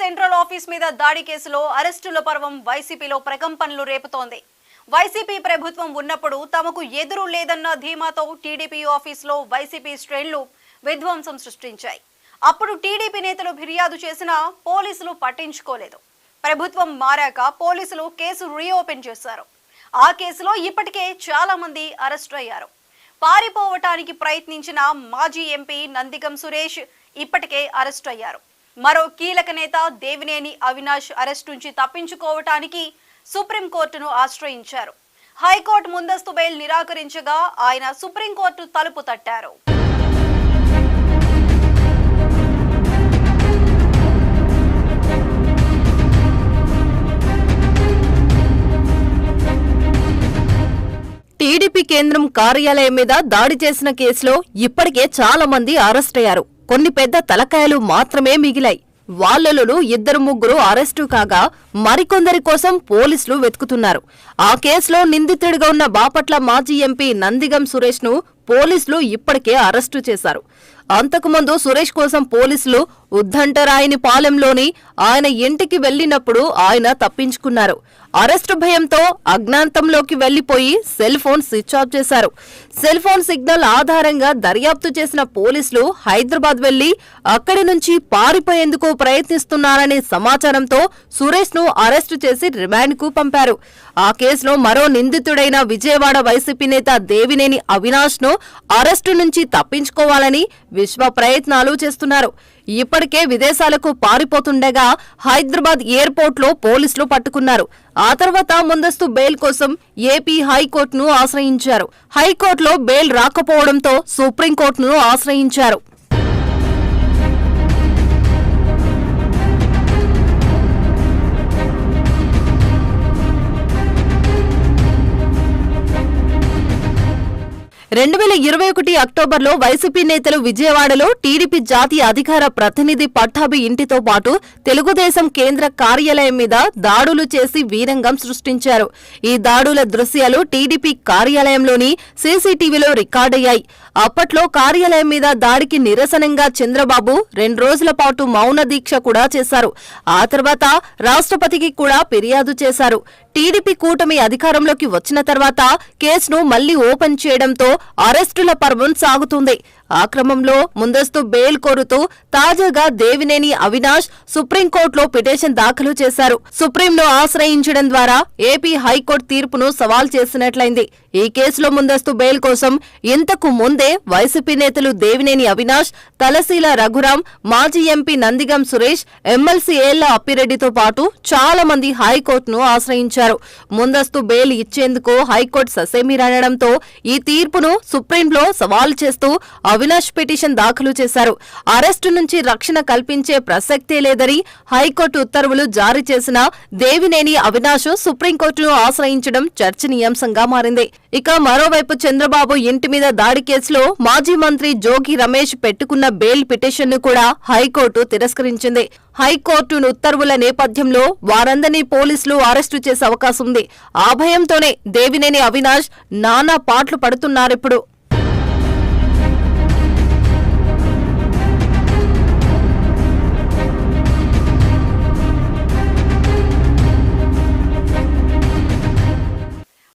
Central office మీద దాడి కేసులో అరెస్టుల పర్వం వైసీపీలో ప్రకంపనలు రేపుతోంది. వైసీపీ ప్రభుత్వం ఉన్నప్పుడు తమకు ఎదురు లేదన్న ధీమాతో టీడీపీ ఆఫీసులో వైసీపీ శ్రేణులు విధ్వంసం సృష్టించాయి. అప్పుడు టీడీపీ నేతలు ఫిర్యాదు చేసినా పోలీసులు పట్టించుకోలేదు. ప్రభుత్వం మారాక పోలీసులు కేసు రీఓపెన్ చేశారు. ఆ కేసులో ఇప్పటికే చాలా మంది అరెస్టు అయ్యారు. పారిపోవటానికి ప్రయత్నించిన మాజీ ఎంపీ నందిగం సురేష్ ఇప్పటికే అరెస్ట్ అయ్యారు. మరో కీలక నేత దేవినేని అవినాష్ అరెస్ట్ నుంచి తప్పించుకోవటానికి సుప్రీంకోర్టును ఆశ్రయించారు. హైకోర్టు ముందస్తు బెయిల్ నిరాకరించగా ఆయన సుప్రీంకోర్టు తలుపు తట్టారు. టీడీపీ కేంద్రం కార్యాలయం మీద దాడి చేసిన కేసులో ఇప్పటికే చాలా మంది అరెస్ట్ అయ్యారు. కొన్ని పెద్ద తలకాయలు మాత్రమే మిగిలాయి. వాళ్ళలోనూ ఇద్దరు ముగ్గురు అరెస్టు కాగా మరికొందరి కోసం పోలీసులు వెతుకుతున్నారు. ఆ కేసులో నిందితుడిగా ఉన్న బాపట్ల మాజీ ఎంపీ నందిగం సురేష్ను పోలీసులు ఇప్పటికే అరెస్టు చేశారు. అంతకుముందు సురేష్ కోసం పోలీసులు ఉద్దంటరాయని పాలెంలోని ఆయన ఇంటికి వెళ్ళినప్పుడు ఆయన తప్పించుకున్నారు. అరెస్టు భయంతో అజ్ఞాంతంలోకి వెళ్ళిపోయి సెల్ ఫోన్ స్విచ్ ఆఫ్ చేశారు. సెల్ ఫోన్ సిగ్నల్ ఆధారంగా దర్యాప్తు చేసిన పోలీసులు హైదరాబాద్ వెళ్ళి అక్కడి నుంచి పారిపోయేందుకు ప్రయత్నిస్తున్నారనే సమాచారంతో సురేష్ను అరెస్టు చేసి రిమాండ్కు పంపారు. ఆ కేసులో మరో నిందితుడైన విజయవాడ వైసీపీ నేత దేవినేని అవినాష్ను అరెస్టు నుంచి తప్పించుకోవాలని విశ్వ ప్రయత్నాలు చేస్తున్నారు. ఇప్పటికే విదేశాలకు పారిపోతుండగా హైదరాబాద్ ఎయిర్పోర్ట్లో పోలీసులు పట్టుకున్నారు. ఆ తర్వాత ముందస్తు బెయిల్ కోసం ఏపీ హైకోర్టును ఆశ్రయించారు. హైకోర్టులో బెయిల్ రాకపోవడంతో సుప్రీంకోర్టును ఆశ్రయించారు. రెండు వేల ఇరవై ఒకటి అక్టోబర్లో వైసీపీ నేతలు విజయవాడలో టీడీపీ జాతీయ అధికార ప్రతినిధి పట్టాభి ఇంటితో పాటు తెలుగుదేశం కేంద్ర కార్యాలయం మీద దాడులు చేసి వీరంగం సృష్టించారు. ఈ దాడుల దృశ్యాలు టీడీపీ కార్యాలయంలోని సీసీటీవీలో రికార్డయ్యాయి. అప్పట్లో కార్యాలయం మీద దాడికి నిరసనంగా చంద్రబాబు రెండు రోజుల పాటు మౌన దీక్ష కూడా చేశారు. ఆ తర్వాత రాష్ట్రపతికి కూడా ఫిర్యాదు చేశారు. టీడీపీ కూటమి అధికారంలోకి వచ్చిన తర్వాత కేసును మళ్ళీ ఓపెన్ చేయడంతో అరెస్టుల పర్వం సాగుతుంది. ఆ క్రమంలో ముందస్తు బెయిల్ కోరుతూ తాజాగా దేవినేని అవినాష్ సుప్రీంకోర్టులో పిటిషన్ దాఖలు చేశారు. సుప్రీంను ఆశ్రయించడం ద్వారా ఏపీ హైకోర్టు తీర్పును సవాల్ చేసినట్లయింది. ఈ కేసులో ముందస్తు బెయిల్ కోసం ఇంతకు ముందే వైసీపీ నేతలు దేవినేని అవినాష్ తలశీల రఘురాం మాజీ ఎంపీ నందిగం సురేష్ ఎమ్మెల్సీ ఏళ్ళ అప్పిరెడ్డితో పాటు చాలా మంది హైకోర్టును ఆశ్రయించారు. ముందస్తు బెయిల్ ఇచ్చేందుకు హైకోర్టు ససేమిరనడంతో ఈ తీర్పును సుప్రీంలో సవాల్ చేస్తూ అవినాష్ పిటిషన్ దాఖలు చేశారు. అరెస్టు నుంచి రక్షణ కల్పించే ప్రసక్తే లేదని హైకోర్టు ఉత్తర్వులు జారీ చేసిన దేవినేని అవినాష్ సుప్రీంకోర్టును ఆశ్రయించడం చర్చనీయాంశంగా మారింది. ఇక మరోవైపు చంద్రబాబు ఇంటి మీద దాడి కేసులో మాజీ మంత్రి జోగి రమేష్ పెట్టుకున్న బెయిల్ పిటిషన్ను కూడా హైకోర్టు తిరస్కరించింది. హైకోర్టు ఉత్తర్వుల నేపథ్యంలో వారందరినీ పోలీసులు అరెస్టు చేసే అవకాశం ఉంది. ఆ భయంతోనే దేవినేని అవినాష్ నానా పాట్లు పడుతున్నారిప్పుడు.